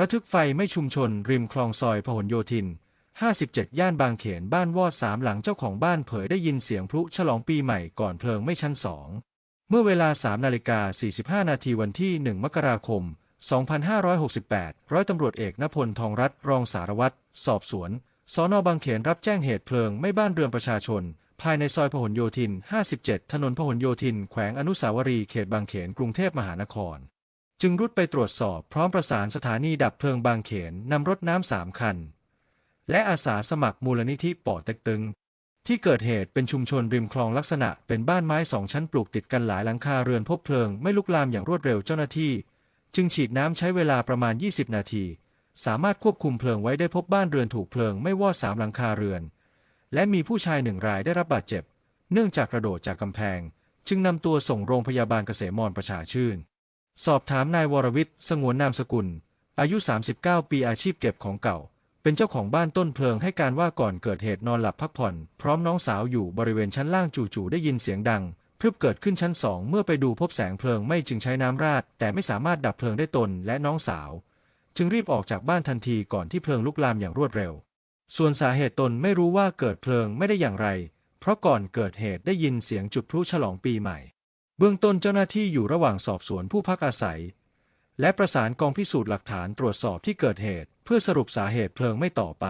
ระทึกไฟไม่ชุมชนริมคลองซอยพหลโยธิน 57 ย่านบางเขนบ้านวอดสามหลังเจ้าของบ้านเผยได้ยินเสียงพลุฉลองปีใหม่ก่อนเพลิงไม่ชั้นสอง เมื่อเวลา3นาฬิกา45 นาทีวันที่ 1 มกราคม 2568 ร้อยตำรวจเอกนพลทองรัตน์รองสารวัตร สอบสวน สอนอบางเขนรับแจ้งเหตุเพลิงไม่บ้านเรือนประชาชน ภายในซอยพหลโยธิน 57 ถนนพหลโยธิน แขวงอนุสาวรีย์เขตบางเขนกรุงเทพมหานคร จึงรุดไปตรวจสอบพร้อมประสานสถานีดับเพลิงบางเขนนำรถน้ำสามคัน และอาสาสมัครมูลนิธิป่อเต็กตึง ที่เกิดเหตุเป็นชุมชนริมคลองลักษณะเป็นบ้านไม้สองชั้นปลูกติดกันหลายหลังคาเรือนพบเพลิงไม่ลุกลามอย่างรวดเร็วเจ้าหน้าที่ จึงฉีดน้ำใช้เวลาประมาณ 20 นาที สามารถควบคุมเพลิงไว้ได้พบบ้านเรือนถูกเพลิงไม่วอดสามหลังคาเรือน และมีผู้ชายหนึ่งรายได้รับบาดเจ็บ เนื่องจากกระโดดจากกำแพง จึงนำตัวส่งโรงพยาบาลเกษมรประชาชื่น สอบถามนายวรวิทย์ สงวนนามสกุล อายุ 39 ปีอาชีพเก็บของเก่า เป็นเจ้าของบ้านต้นเพลิงให้การว่าก่อนเกิดเหตุนอนหลับพักผ่อน พร้อมน้องสาวอยู่บริเวณชั้นล่างจู่ๆได้ยินเสียงดังพรึบเกิดขึ้นชั้นสองเมื่อไปดูพบแสงเพลิงไม่จึงใช้น้ำราด แต่ไม่สามารถดับเพลิงได้ตนและน้องสาว จึงรีบออกจากบ้านทันทีก่อนที่เพลิงลุกลามอย่างรวดเร็ว ส่วนสาเหตุตนไม่รู้ว่าเกิดเพลิงไม่ได้อย่างไร เพราะก่อนเกิดเหตุได้ยินเสียงจุดพลุฉลองปีใหม่ เบื้องต้นเจ้าหน้าที่อยู่ระหว่างสอบสวนผู้พักอาศัย และประสานกองพิสูจน์หลักฐานตรวจสอบที่เกิดเหตุ เพื่อสรุปสาเหตุเพลิงไม่ต่อไป